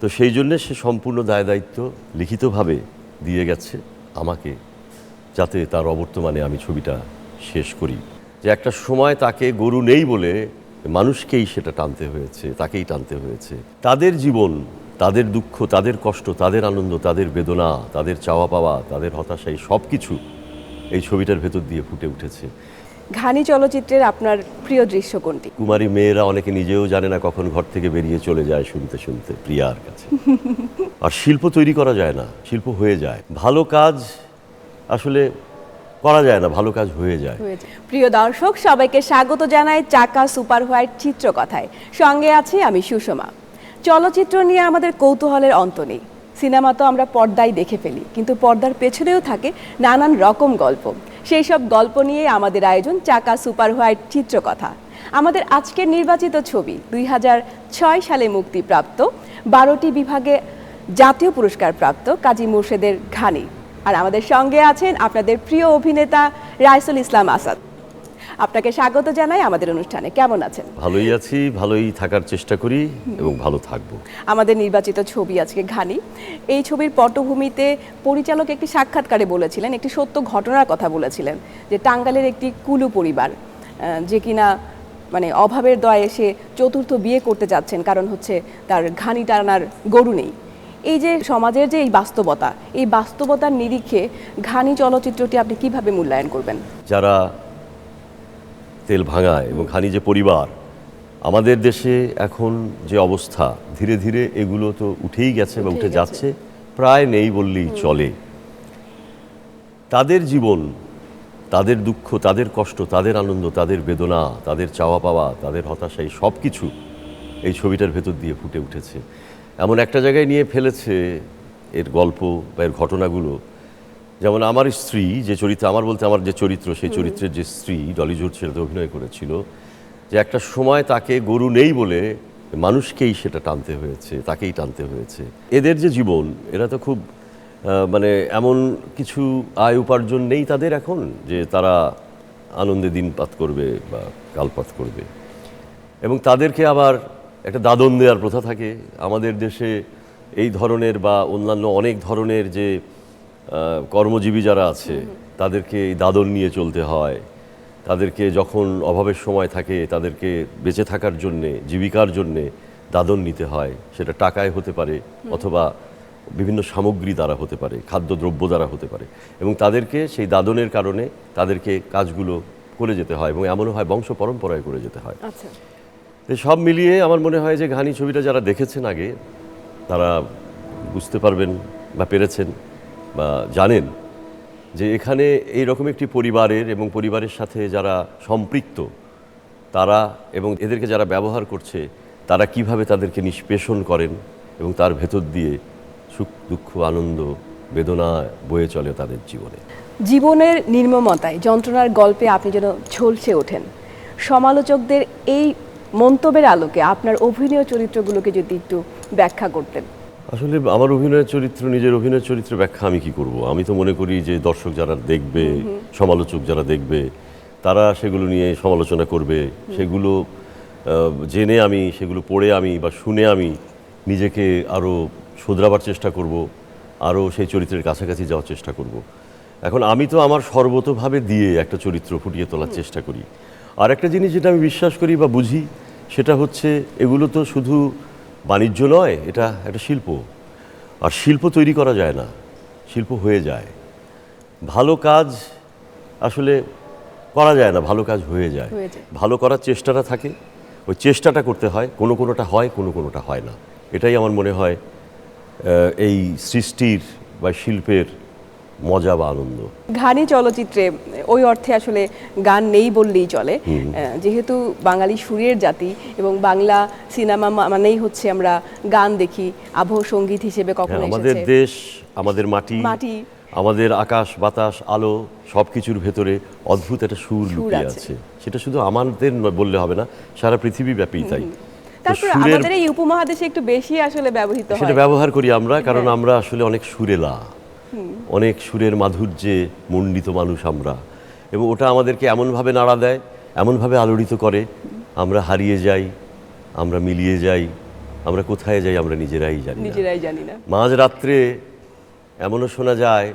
তো সেই জন্যে সে সম্পূর্ণ দায় দায়িত্ব লিখিতভাবে দিয়ে গেছে আমাকে, যাতে তার অবর্তমানে আমি ছবিটা শেষ করি। যে একটা সময় তাকে গরু নেই বলে মানুষকেই সেটা টানতে হয়েছে, তাকেই টানতে হয়েছে। তাদের জীবন, তাদের দুঃখ, তাদের কষ্ট, তাদের আনন্দ, তাদের বেদনা, তাদের চাওয়া পাওয়া, তাদের হতাশা, এই সব কিছু এই ছবিটার ভেতর দিয়ে ফুটে উঠেছে। ঘানি চলচ্চিত্রের আপনার প্রিয় দৃশ্য কোনটি? কুমারী মেয়েরা অনেকে নিজেও জানে না কখন ঘর থেকে বেরিয়ে চলে যায় শুনতে শুনতে প্রিয়ার কাছে। আর শিল্প তৈরি করা যায় না শিল্প হয়ে যায়। ভালো কাজ আসলে করা যায় না ভালো কাজ হয়ে যায়। প্রিয় দর্শক সবাইকে স্বাগত জানাই চাকা সুপার হোয়াইট চিত্রকথায়। সঙ্গে আছি আমি সুষমা। চলচ্চিত্র নিয়ে আমাদের কৌতূহলের অন্ত নেই। সিনেমা তো আমরা পর্দায় দেখে ফেলি কিন্তু পর্দার পেছনেও থাকে নানান রকম গল্প। সেই সব গল্প নিয়ে আমাদের আয়োজন চাকা সুপার হোয়াইট চিত্রকথা। আমাদের আজকের নির্বাচিত ছবি দুই ছয় সালে মুক্তিপ্রাপ্ত, বারোটি বিভাগে জাতীয় পুরস্কার প্রাপ্ত কাজী মুর্শেদের ঘানি। আর আমাদের সঙ্গে আছেন আপনাদের প্রিয় অভিনেতা রাইসুল ইসলাম আসাদ। আপনাকে স্বাগত জানাই আমাদের অনুষ্ঠানে। কেমন আছেন? ভালোই আছি ভালোই থাকার চেষ্টা করি এবং ভালো থাকব। আমাদের নির্বাচিত ছবি আজকে ঘানি। এই ছবির পটভূমিতে পরিচালক একটি সাক্ষাৎকারে বলেছিলেন একটি সত্য ঘটনার কথা বলেছিলেন যে টাঙ্গালের একটি কুলু পরিবার যে কিনা মানে অভাবের দয়ে এসে চতুর্থ বিয়ে করতে যাচ্ছেন কারণ হচ্ছে তার ঘানি টানার গরু নেই। এই যে সমাজের যে এই বাস্তবতা এই বাস্তবতার নিরিখে ঘানি চলচ্চিত্রটি আপনি কীভাবে মূল্যায়ন করবেন? যারা তেল ভাঙায় এবং খানি যে পরিবার। আমাদের দেশে এখন যে অবস্থা ধীরে ধীরে এগুলো তো উঠেই গেছে বা উঠে যাচ্ছে প্রায় নেই বললেই চলে। তাদের জীবন তাদের দুঃখ তাদের কষ্ট তাদের আনন্দ তাদের বেদনা তাদের চাওয়া পাওয়া তাদের হতাশা এই সব কিছু এই ছবিটার ভেতর দিয়ে ফুটে উঠেছে। এমন একটা জায়গায় নিয়ে ফেলেছে এর গল্প বা এর ঘটনাগুলো যেমন আমার স্ত্রী যে চরিত্র আমার বলতে আমার যে চরিত্র সেই চরিত্রের যে স্ত্রী ডলি জোর ছেলেতে অভিনয় করেছিল যে একটা সময় তাকে গরু নেই বলে মানুষকেই সেটা টানতে হয়েছে তাকেই টানতে হয়েছে। এদের যে জীবন এরা তো খুব মানে এমন কিছু আয় উপার্জন নেই তাদের এখন যে তারা আনন্দে দিনপাত করবে বা কালপাত করবে। এবং তাদেরকে আবার একটা দাদন দেওয়ার প্রথা থাকে। আমাদের দেশে এই ধরনের বা অন্যান্য অনেক ধরনের যে কর্মজীবী যারা আছে তাদেরকে এই দাদন নিয়ে চলতে হয়। তাদেরকে যখন অভাবের সময় থাকে তাদেরকে বেঁচে থাকার জন্যে জীবিকার জন্যে দাদন নিতে হয়। সেটা টাকায় হতে পারে অথবা বিভিন্ন সামগ্রী দ্বারা হতে পারে খাদ্যদ্রব্য দ্বারা হতে পারে। এবং তাদেরকে সেই দাদনের কারণে তাদেরকে কাজগুলো করে যেতে হয় এবং এমনও হয় বংশ পরম্পরায় করে যেতে হয়। আচ্ছা। সব মিলিয়ে আমার মনে হয় যে ঘানি ছবিটা যারা দেখেছেন আগে তারা বুঝতে পারবেন বা পেরেছেন জানেন যে এখানে এই রকম একটি পরিবারের এবং পরিবারের সাথে যারা সম্পৃক্ত, তারা এবং এদেরকে যারা ব্যবহার করছে, তারা কীভাবে তাদেরকে নিষ্পেষণ করেন এবং তার ভেতর দিয়ে সুখ, দুঃখ, আনন্দ, বেদনা বয়ে চলে তাদের জীবনে? জীবনের নির্মমতায়, যন্ত্রণার গল্পে আপনি যেন ঝলসে ওঠেন। সমালোচকদের এই মন্তব্যের আলোকে আপনার অভিনয় চরিত্রগুলোকে যদি একটু ব্যাখ্যা করতেন। আসলে আমার অভিনয়ের চরিত্র নিজের অভিনয়ের চরিত্র ব্যাখ্যা আমি কি করব? আমি তো মনে করি যে দর্শক যারা দেখবে সমালোচক যারা দেখবে তারা সেগুলো নিয়ে সমালোচনা করবে। সেগুলো জেনে আমি সেগুলো পড়ে আমি বা শুনে আমি নিজেকে আরও শোধরাবার চেষ্টা করব আরও সেই চরিত্রের কাছাকাছি যাওয়ার চেষ্টা করব। এখন আমি তো আমার সর্বতভাবে দিয়ে একটা চরিত্র ফুটিয়ে তোলার চেষ্টা করি। আর একটা জিনিস যেটা আমি বিশ্বাস করি বা বুঝি সেটা হচ্ছে এগুলো তো শুধু বাণিজ্য নয় এটা একটা শিল্প। আর শিল্প তৈরি করা যায় না শিল্প হয়ে যায়। ভালো কাজ আসলে করা যায় না ভালো কাজ হয়ে যায়। ভালো করার চেষ্টাটা থাকে ওই চেষ্টাটা করতে হয় কোনো কোনোটা হয় কোনো কোনোটা হয় না। এটাই আমার মনে হয় এই সৃষ্টির বা শিল্পের মজা বা আনন্দ? ঘানি চলচ্চিত্রে ওই অর্থে আসলে গান নেই বললেই চলে। যেহেতু বাঙালি সুরের জাতি এবং বাংলা সিনেমা মানেই হচ্ছে আমরা গান দেখি আবহ সংগীত হিসেবে কখনো হ্যাঁ, আমাদের দেশ আমাদের মাটি মাটি। আমাদের আকাশ বাতাস আলো সব কিছুর ভেতরে অদ্ভুত একটা সুর লুকিয়ে আছে। সেটা শুধু আমাদের বললে হবে না সারা পৃথিবী ব্যাপী তাই। আমাদের এই উপমহাদেশে একটু বেশি আসলে ব্যবহৃত সেটা ব্যবহার করি আমরা কারণ হ্যাঁ। আমরা আসলে অনেক সুরেলা। অনেক সুরের মাধুর্যে মণ্ডিত মানুষ আমরা। এবং ওটা আমাদেরকে এমনভাবে নাড়া দেয় এমনভাবে আলোড়িত করে আমরা হারিয়ে যাই আমরা মিলিয়ে যাই আমরা কোথায় যাই আমরা নিজেরাই জানি নিজেরাই জানি না। মাঝ রাত্রে এমনও শোনা যায়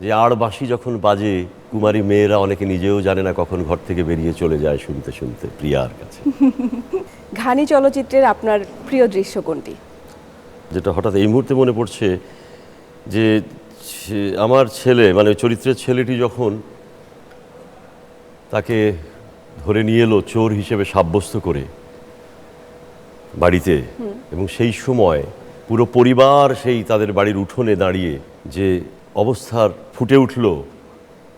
যে আড় বাঁশি যখন বাজে কুমারী মেয়েরা অনেকে নিজেও জানে না কখন ঘর থেকে বেরিয়ে চলে যায় শুনতে শুনতে প্রিয়ার কাছে। ঘানি চলচ্চিত্রের আপনার প্রিয় দৃশ্য কোনটি? যেটা হঠাৎ এই মুহূর্তে মনে পড়ছে যে আমার ছেলে মানে চরিত্রের ছেলেটি যখন তাকে ধরে নিয়ে এলো চোর হিসেবে সাব্যস্ত করে বাড়িতে এবং সেই সময় পুরো পরিবার সেই তাদের বাড়ির উঠোনে দাঁড়িয়ে যে অবস্থার ফুটে উঠল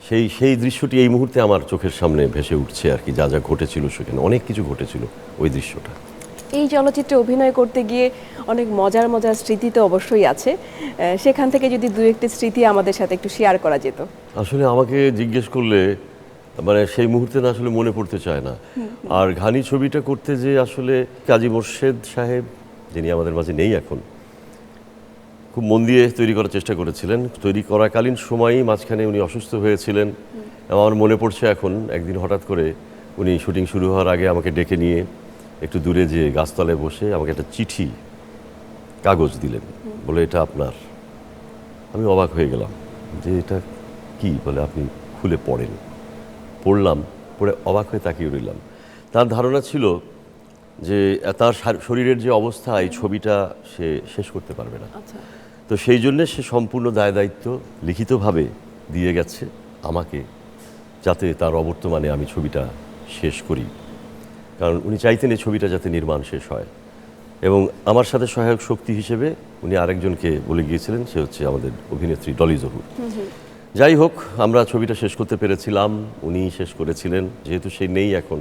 সেই সেই দৃশ্যটি এই মুহূর্তে আমার চোখের সামনে ভেসে উঠছে আর কি যা যা ঘটেছিল সেখানে অনেক কিছু ঘটেছিল ওই দৃশ্যটা। এই চলচ্চিত্রে অভিনয় করতে গিয়ে অনেক মজার মজার স্মৃতি তো অবশ্যই আছে। সেখান থেকে যদি দু একটি স্মৃতি আমাদের সাথে একটু শেয়ার করা যেত। আসলে আমাকে জিজ্ঞেস করলে মানে সেই মুহূর্তে না আসলে মনে পড়তে চায় না। আর ঘানি ছবিটা করতে যে আসলে কাজী মোর্শেদ সাহেব যিনি আমাদের মাঝে নেই এখন খুব মন দিয়ে তৈরি করার চেষ্টা করেছিলেন। তৈরি করাকালীন সময়ই মাঝখানে উনি অসুস্থ হয়েছিলেন। আমার মনে পড়ছে এখন একদিন হঠাৎ করে উনি শুটিং শুরু হওয়ার আগে আমাকে ডেকে নিয়ে একটু দূরে যে গাছতলায় বসে আমাকে একটা চিঠি কাগজ দিলেন। বলে এটা আপনার। আমি অবাক হয়ে গেলাম যে এটা কি? বলে আপনি খুলে পড়েন। পড়লাম পড়ে অবাক হয়ে তাকিয়ে রইলাম। তার ধারণা ছিল যে তার শরীরের যে অবস্থা এই ছবিটা সে শেষ করতে পারবে না। আচ্ছা। তো সেই জন্য সে সম্পূর্ণ দায় দায়িত্ব লিখিতভাবে দিয়ে গেছে আমাকে যাতে তার অবর্তমানে আমি ছবিটা শেষ করি। কারণ উনি চাইতেন এই ছবিটা যাতে নির্মাণ শেষ হয়। এবং আমার সাথে সহায়ক শক্তি হিসেবে উনি আরেকজনকে বলে গিয়েছিলেন সে হচ্ছে আমাদের অভিনেত্রী ডলি জহুর। যাই হোক আমরা ছবিটা শেষ করতে পেরেছিলাম উনি শেষ করেছিলেন যেহেতু সে নেই এখন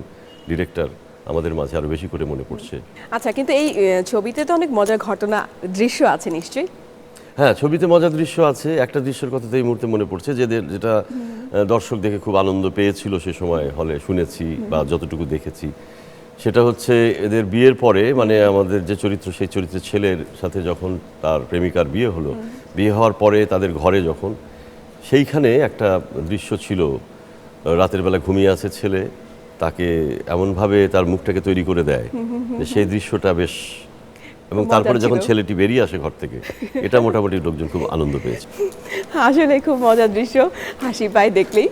ডিরেক্টর আমাদের মাঝে আরও বেশি করে মনে পড়ছে। আচ্ছা কিন্তু এই ছবিতে তো অনেক মজার ঘটনা দৃশ্য আছে নিশ্চয়ই? হ্যাঁ ছবিতে মজার দৃশ্য আছে একটা দৃশ্যের কথা তো এই মুহূর্তে মনে পড়ছে যে যেটা দর্শক দেখে খুব আনন্দ পেয়েছিল সে সময় হলে শুনেছি বা যতটুকু দেখেছি। সেটা হচ্ছে এদের বিয়ের পরে মানে আমাদের যে চরিত্র সেই চরিত্রের ছেলের সাথে যখন তার প্রেমিকার বিয়ে হলো বিয়ে হওয়ার পরে তাদের ঘরে যখন সেইখানে একটা দৃশ্য ছিল রাতের বেলা ঘুমিয়ে আছে ছেলে তাকে এমনভাবে তার মুখটাকে তৈরি করে দেয় যে সেই দৃশ্যটা বেশ এবং তারপরে যখন ছেলেটি বেরিয়ে আসে ঘর থেকে এটা মোটামুটি লোকজন খুব আনন্দ পেয়েছে। আসলে খুব মজার দৃশ্য হাসি পায় দেখলেই।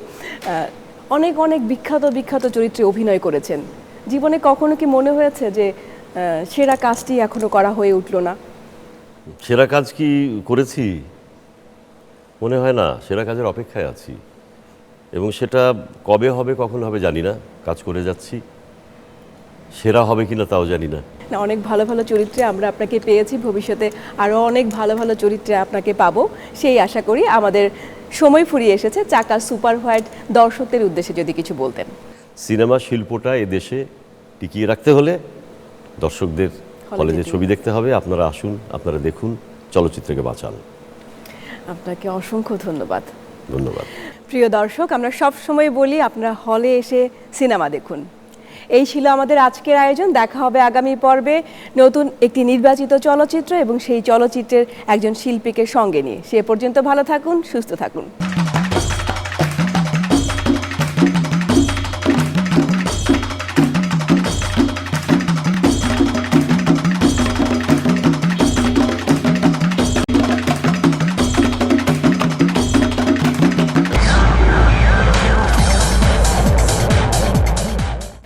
অনেক অনেক বিখ্যাত বিখ্যাত চরিত্রে অভিনয় করেছেন। জীবনে কখনো কি মনে হয়েছে যে সেরা কাজটি এখনও করা হয়ে উঠল না? সেরা কাজ কি করেছি? মনে হয় না সেরা কাজের অপেক্ষায় আছি। এবং সেটা কবে হবে কখন হবে জানি না কাজ করে যাচ্ছি। সেরা হবে কিনা তাও জানি না। না অনেক ভালো ভালো চরিত্রে আমরা আপনাকে পেয়েছি ভবিষ্যতে আরও অনেক ভালো ভালো চরিত্রে আপনাকে পাবো। সেই আশা করি আমাদের সময় ফুরিয়ে এসেছে। চাকা সুপার হোয়াইট দর্শকদের উদ্দেশ্যে যদি কিছু বলতেন। সিনেমা শিল্পটা এ দেশে টিকিয়ে রাখতে হলে দর্শকদের হলে যে ছবি দেখতে হবে আপনারা আসুন আপনারা দেখুন চলচ্চিত্রকে বাঁচান। আপনাকে অসংখ্য ধন্যবাদ। ধন্যবাদ। প্রিয় দর্শক আমরা সব সময় বলি আপনারা হলে এসে সিনেমা দেখুন। এই ছিল আমাদের আজকের আয়োজন দেখা হবে আগামী পর্বে নতুন একটি নির্বাচিত চলচ্চিত্র এবং সেই চলচ্চিত্রের একজন শিল্পীকে সঙ্গে নিয়ে। সে পর্যন্ত ভালো থাকুন সুস্থ থাকুন।